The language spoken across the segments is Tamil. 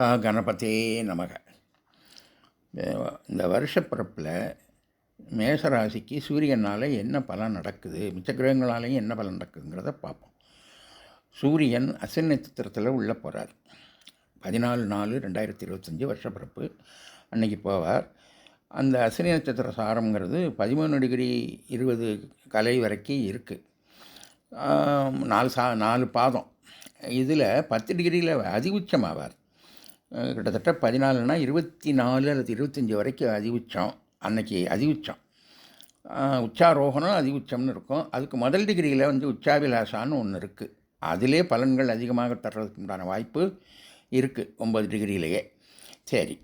கணபதே நமக. இந்த வருஷப்பிறப்பில் மேசராசிக்கு சூரியனால் என்ன பலன் நடக்குது மிச்ச கிரகங்களாலேயும் என்ன பலன் நடக்குதுங்கிறத பார்ப்போம். சூரியன் அசன் நட்சத்திரத்தில் உள்ளே போகிறார் பதினாலு நாலு ரெண்டாயிரத்தி இருபத்தஞ்சி வருஷப்பிறப்பு. அன்னைக்கு போவார். அந்த அசனி நட்சத்திர சாரம்ங்கிறது பதிமூணு டிகிரி இருபது கலை வரைக்கும் இருக்குது நாலு சா நாலு பாதம். இதில் பத்து டிகிரியில் அதிகுச்சமாவார் கிட்டத்தட்ட பதினாலுனா இருபத்தி நாலு அல்லது இருபத்தஞ்சி வரைக்கும் அதிவுச்சம் அன்னைக்கு அதிவுச்சம் உச்சாரோகணம் அதிவுச்சம்னு இருக்கும். அதுக்கு முதல் டிகிரியில் வந்து உச்சாபிலாசான்னு ஒன்று இருக்குது அதிலே பலன்கள் அதிகமாக தர்றதுக்கு உண்டான வாய்ப்பு இருக்குது ஒம்பது டிகிரியிலேயே. சரி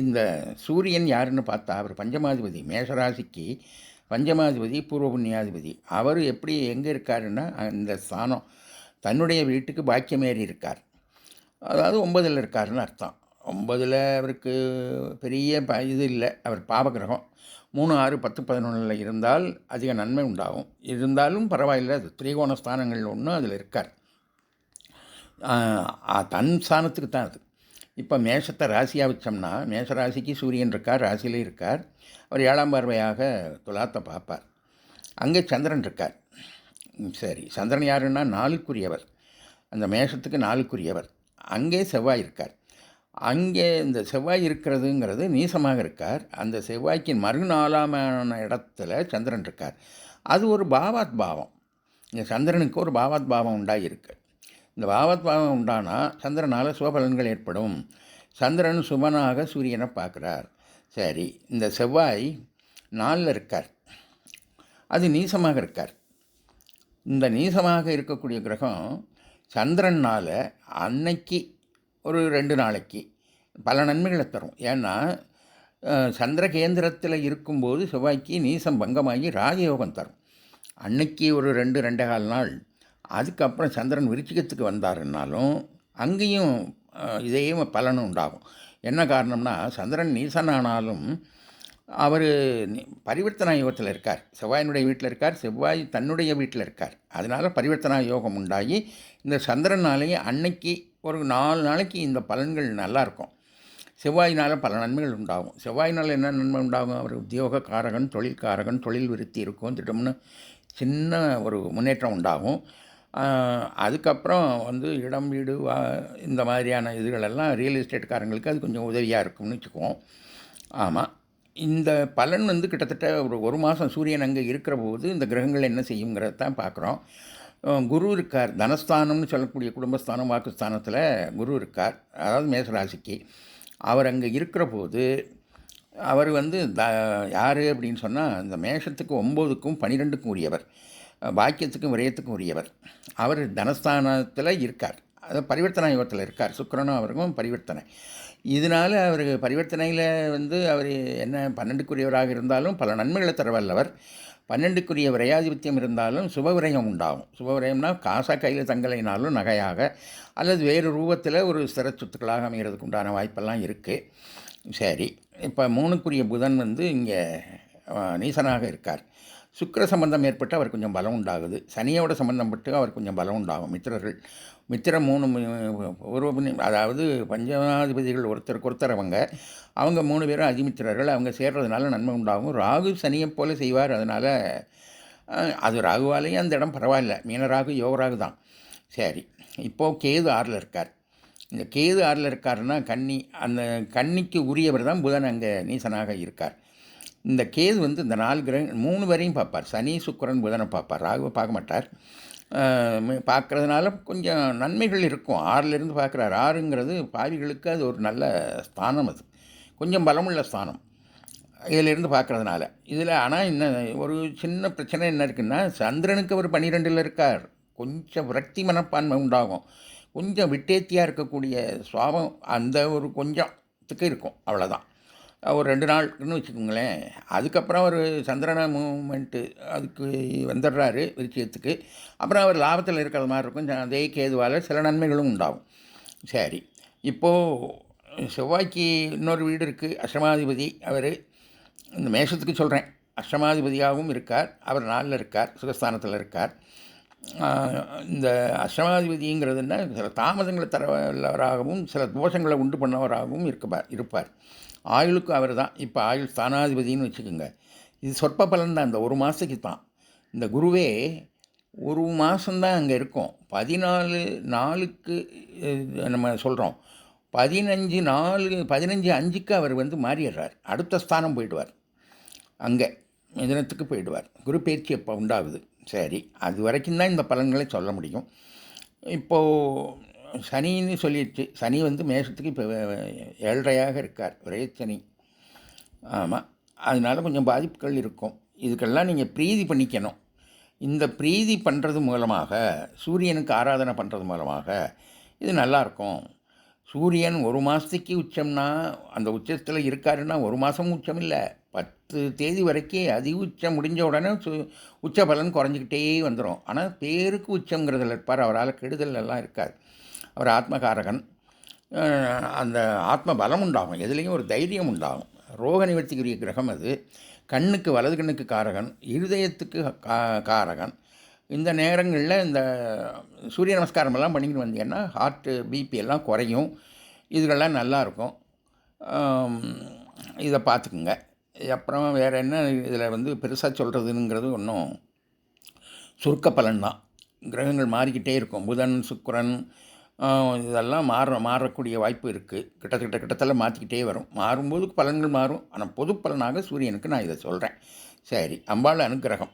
இந்த சூரியன் யாருன்னு பார்த்தா அவர் பஞ்சமாதிபதி மேஷராசிக்கு பஞ்சமாதிபதி பூர்வ புண்ணியாதிபதி அவர் எப்படி எங்கே இருக்காருன்னா இந்த ஸ்தானம் தன்னுடைய வீட்டுக்கு பாக்கியமேறி இருக்கார். அதாவது ஒன்பதில் இருக்காருன்னு அர்த்தம். ஒன்பதில் அவருக்கு பெரிய ப இது இல்லை. அவர் பாவகிரகம். மூணு ஆறு பத்து பதினொன்றில் இருந்தால் அதிக நன்மை உண்டாகும். இருந்தாலும் பரவாயில்லை. அது திரிகோண ஸ்தானங்கள் ஒன்று அதில் இருக்கார். தன் ஸ்தானத்துக்கு தான் அது. இப்போ மேஷத்தை ராசியாக வச்சோம்னா மேஷ ராசிக்கு சூரியன் இருக்கார் ராசியிலே இருக்கார். அவர் ஏழாம் பார்வையாக துலாத்தை பார்ப்பார். அங்கே சந்திரன் இருக்கார். சரி. சந்திரன் யாருன்னா நாளுக்குரியவர் அந்த மேஷத்துக்கு நாளுக்குரியவர் அங்கே செவ்வாய் இருக்கார். அங்கே இந்த செவ்வாய் இருக்கிறதுங்கிறது நீசமாக இருக்கார். அந்த செவ்வாய்க்கின் மறுநாளாமான இடத்துல சந்திரன் இருக்கார். அது ஒரு பாவாத் பாவம். இந்த சந்திரனுக்கு ஒரு பாவாத் பாவம் உண்டாகியிருக்கு இந்த பாவாத் பாவம் உண்டானா சந்திரனால் சுபபலன்கள் ஏற்படும். சந்திரன் சுபனாக சூரியனை பார்க்குறார். சரி இந்த செவ்வாய் நாளில் இருக்கார். அது நீசமாக இருக்கார். இந்த நீசமாக இருக்கக்கூடிய கிரகம் சந்திரனால் அன்னைக்கு ஒரு ரெண்டு நாளைக்கு பல நன்மைகளை தரும். ஏன்னா சந்திர கேந்திரத்தில் இருக்கும்போது செவ்வாய்க்கு நீசம் பங்கமாகி ராஜயோகம் தரும். அன்னைக்கு ஒரு ரெண்டு ரெண்டே கால் நாள். அதுக்கப்புறம் சந்திரன் விருச்சிகத்துக்கு வந்தாருன்னாலும் அங்கேயும் இதையும் இதே பலனும் உண்டாகும். என்ன காரணம்னா சந்திரன் நீசனானாலும் அவர் பரிவர்த்தனா யோகத்தில் இருக்கார். செவ்வாயினுடைய வீட்டில் இருக்கார் செவ்வாய் தன்னுடைய வீட்டில் இருக்கார். அதனால் பரிவர்த்தனா யோகம் உண்டாகி இந்த சந்திரனாலேயே அன்னைக்கு ஒரு நாலு நாளைக்கு இந்த பலன்கள் நல்லாயிருக்கும் செவ்வாயினால் பல நன்மைகள் உண்டாகும். செவ்வாயினால் என்ன நன்மை உண்டாகும்? அவர் உத்தியோக காரகன் தொழில் தொழில் விருத்தி இருக்கும் திட்டம்னு சின்ன ஒரு முன்னேற்றம் உண்டாகும். அதுக்கப்புறம் வந்து இடம் வீடு வா இந்த மாதிரியான இதுகளெல்லாம் ரியல் எஸ்டேட்காரங்களுக்கு அது கொஞ்சம் உதவியாக இருக்கும்னு வச்சுக்குவோம். ஆமாம் இந்த பலன் வந்து கிட்டத்தட்ட ஒரு ஒரு மாதம் சூரியன் அங்கே இருக்கிற போது இந்த கிரகங்கள் என்ன செய்யுங்கிறத தான் பார்க்குறோம் குரு இருக்கார். தனஸ்தானம்னு சொல்லக்கூடிய குடும்பஸ்தானம் வாக்குஸ்தானத்தில் குரு இருக்கார். அதாவது மேசராசிக்கு. அவர் அங்கே இருக்கிற போது அவர் வந்து த யார் அப்படின்னு சொன்னால் இந்த மேஷத்துக்கு ஒம்போதுக்கும் பன்னிரெண்டுக்கும் உரியவர். பாக்கியத்துக்கும் விரயத்துக்கும் உரியவர். அவர் தனஸ்தானத்தில் இருக்கார். அதாவது பரிவர்த்தனா யோகத்தில் இருக்கார். சுக்கரனும் அவருக்கும் பரிவர்த்தனை. இதனால் அவர் பரிவர்த்தனையில் வந்து அவர் என்ன பன்னெண்டுக்குரியவராக இருந்தாலும் பல நன்மைகளை தரவல்லவர். பன்னெண்டுக்குரிய விரையாதிபத்தியம் இருந்தாலும் சுபவிரயம் உண்டாகும். சுபவிரயம்னா காசா கையில் தங்கலைனாலும் நகையாக அல்லது வேறு ரூபத்தில் ஒரு ஸ்திர சொத்துக்களாக அமைகிறதுக்கு உண்டான வாய்ப்பெல்லாம் இருக்குது சரி இப்போ மூணுக்குரிய புதன் வந்து இங்கே நீசனாக இருக்கார். சுக்கிர சம்பந்தம் ஏற்பட்டு அவர் கொஞ்சம் பலம் உண்டாகுது. சனியோட சம்பந்தப்பட்டு அவர் கொஞ்சம் பலம் உண்டாகும். மித்திரர்கள் மித்திரம் மூணு ஒரு அதாவது பஞ்சமாதிபதிகள் ஒருத்தருக்கு ஒருத்தர் அவங்க. அவங்க மூணு பேரும் அதிமித்திரர்கள். அவங்க சேர்றதுனால நன்மை உண்டாகும். ராகு சனியை போல செய்வார். அதனால் அது ராகுவாலேயும் அந்த இடம் பரவாயில்ல. மீனராகு யோகராகு தான். சரி இப்போது கேது ஆறில் இருக்கார். இந்த கேது ஆறில் இருக்காருன்னா கன்னி அந்த கன்னிக்கு உரியவர் தான் புதன் அங்கே நீசனாக இருக்கார். இந்த கேது வந்து இந்த நாலு கிரக மூணு வரையும் பார்ப்பார். சனி சுக்கிரன் புதனை பார்ப்பார். ராகுவை பார்க்க மாட்டார். பார்க்குறதுனால கொஞ்சம் நன்மைகள் இருக்கும். ஆறிலிருந்து பார்க்குறாரு. ஆறுங்கிறது பாவிகளுக்கு அது ஒரு நல்ல ஸ்தானம் அது. கொஞ்சம் பலமுள்ள ஸ்தானம். இதிலிருந்து பார்க்கறதுனால. இதில் ஆனால் என்ன ஒரு சின்ன பிரச்சனை என்ன இருக்குன்னா சந்திரனுக்கு அவர் பன்னிரெண்டில் இருக்கார். கொஞ்சம் விரக்தி மனப்பான்மை உண்டாகும். கொஞ்சம் விட்டேத்தியாக இருக்கக்கூடிய சுவாபம் அந்த ஒரு கொஞ்சத்துக்கு இருக்கும். அவ்வளோதான் ஒரு ரெண்டு நாள்னு வச்சுக்கோங்களேன். அதுக்கப்புறம் அவர் சந்திரன மூமெண்ட்டு அதுக்கு வந்துடுறாரு விருச்சியத்துக்கு அப்புறம் அவர் லாபத்தில் இருக்கிற மாதிரி இருக்கும். அதே கேதுவால் சில நன்மைகளும் உண்டாகும். சரி. இப்போது செவ்வாய்க்கு இன்னொரு வீடு இருக்குது அஷ்டமாதிபதி அவர். இந்த மேஷத்துக்கு சொல்கிறேன் அஷ்டமாதிபதியாகவும் இருக்கார். அவர் நாளில் இருக்கார். சுகஸ்தானத்தில் இருக்கார். இந்த அஷ்டமாதிபதிங்கிறதுனா சில தாமதங்களை தரவல்லவராகவும் சில தோஷங்களை உண்டு பண்ணவராகவும் இருப்பார் இருப்பார். ஆயுளுக்கு அவர் தான். இப்போ ஆயுள் ஸ்தானாதிபதினு வச்சுக்கோங்க. இது சொற்ப பலன் தான். இந்த ஒரு மாதத்துக்கு தான். இந்த குருவே ஒரு மாதம்தான் அங்கே இருக்கும். பதினாலு நாளுக்கு நம்ம சொல்கிறோம் பதினஞ்சு நாலு பதினஞ்சு அஞ்சுக்கு அவர் வந்து மாறிடுறார் அடுத்த ஸ்தானம் போயிடுவார். அங்கே மிதனத்துக்கு போயிடுவார். குரு பயிற்சி எப்போ உண்டாகுது. சரி அது வரைக்கும் தான் இந்த பலன்களை சொல்ல முடியும். இப்போது சனின்னு சொல்லிடுச்சு சனி வந்து மேஷத்துக்கு இப்போ ஏழ்றையாக இருக்கார். ஒரே சனி. ஆமாம் அதனால் கொஞ்சம் பாதிப்புகள் இருக்கும். இதுக்கெல்லாம் நீங்கள் பிரீதி பண்ணிக்கணும். இந்த பிரீதி பண்ணுறது மூலமாக சூரியனுக்கு ஆராதனை பண்ணுறது மூலமாக இது நல்லாயிருக்கும் சூரியன் ஒரு மாதத்துக்கு உச்சம்னா அந்த உச்சத்தில் இருக்காருன்னா ஒரு மாதமும் உச்சம் இல்லை பத்து தேதி வரைக்கும் அதி உச்சம் முடிஞ்ச உடனே சு உச்ச பலன் குறைஞ்சிக்கிட்டே வந்துடும் ஆனால் பேருக்கு உச்சங்கிறதுல இருப்பார். அவரால் கெடுதல் எல்லாம் இருக்காது. அவர் ஆத்மகாரகன். அந்த ஆத்ம பலம் உண்டாகும். எதுலேயும் ஒரு தைரியம் உண்டாகும். ரோக நிவர்த்திக்குரிய கிரகம் அது. கண்ணுக்கு வலது கண்ணுக்கு காரகன். இருதயத்துக்கு கா காரகன். இந்த நேரங்களில் இந்த சூரிய நமஸ்காரமெல்லாம் பண்ணிக்கிட்டு வந்தீங்கன்னா ஹார்ட்டு பிபி எல்லாம் குறையும். இதுகள்லாம் நல்லாயிருக்கும் இதை பார்த்துக்குங்க. அப்புறம் வேறு என்ன இதில் வந்து பெருசாக சொல்கிறதுங்கிறது ஒன்றும் சுருக்க பலன் தான் கிரகங்கள் மாறிக்கிட்டே இருக்கும். புதன் சுக்கிரன் இதெல்லாம் மாற மாறக்கூடிய வாய்ப்பு இருக்குது கிட்டத்தட்ட கிட்டத்தட்ட மாற்றிக்கிட்டே வரும். மாறும்போது பலன்கள் மாறும். ஆனால் பொது பலனாக சூரியனுக்கு நான் இதை சொல்கிறேன் சரி அம்பாள் அனுகிரகம்